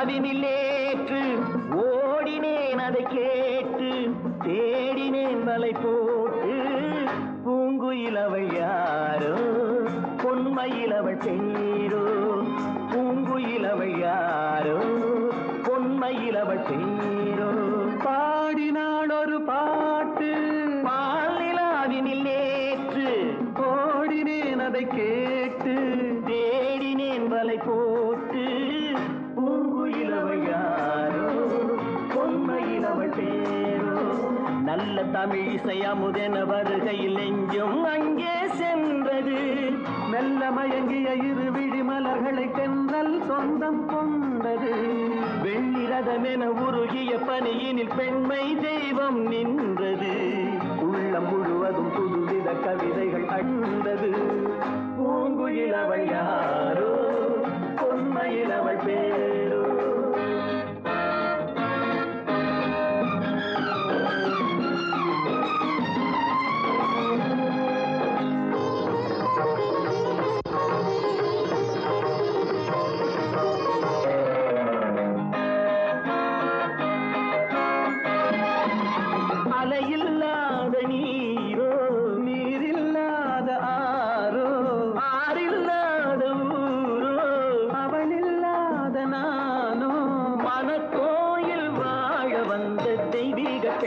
நிலாவினில் ஏற்று ஓடினேன் அதை கேட்டு தேடினேன் வலை போட்டு பூங்குயில் அவள் யாரோ பொன்மையில் அவள் பெயரோ பூங்குயில் அவள் யாரோ பொன்மையில் அவள் பாடினாள் ஒரு பாட்டு பால் நிலாவினில் ஏற்று ஓடினேன் அதை கே நல்ல தமிழ் இசை வருகையில் எங்கும் அங்கே சென்றது. மெல்ல மயங்கிய இரு விழி மலர்களை தென்றல் சொந்தம் கொண்டது. வெள்ளிரதம் என உருகிய பணியினில் பெண்மை தெய்வம் நின்றது. உள்ளம் முழுவதும் புதுவித கவிதைகள் அண்டது பூங்குயிலவள் யாரோ பொன்மையில் அவள் பேரோ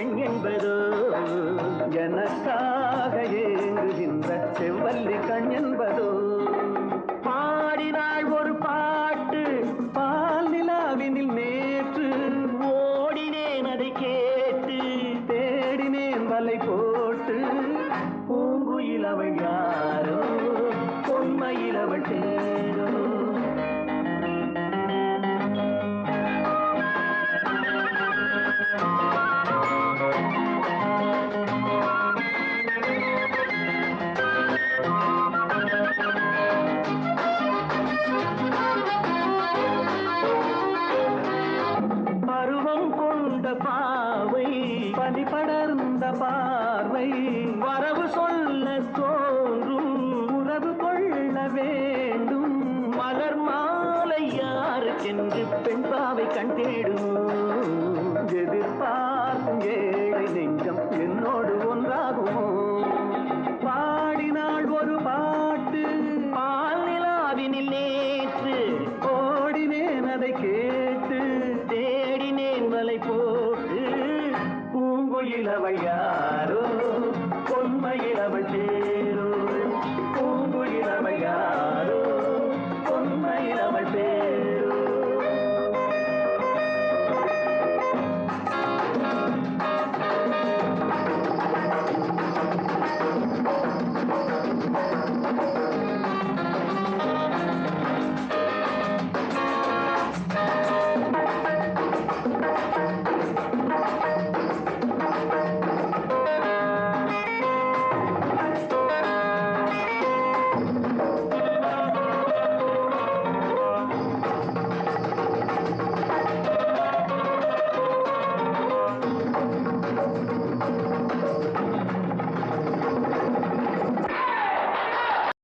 பெண் என்பதோ? எனக்காக ஏங்குகின்ற செவ்வல்லி கண் என்பதோ? பாடினாள் ஒரு பாட்டு பால் நிலாவினில் நேற்று. ஓடினேன் அதை கேட்டு தேடினேன் வலை போட்டு. பூங்குயில் அவள் யாரோ பொம்மையில் அவள் எதிர்பார்க்கும் ஏழை நெஞ்சம் என்னோடு ஒன்றாகுமோ? பாடினாள் ஒரு பாட்டு பால் நிலாவினில் நேற்று. ஓடினேன் அதை கேட்டு தேடினேன் வலை போட்டு. பூங்குயில் அவள் யாரோ பொன்மையில் அவள் சேரோ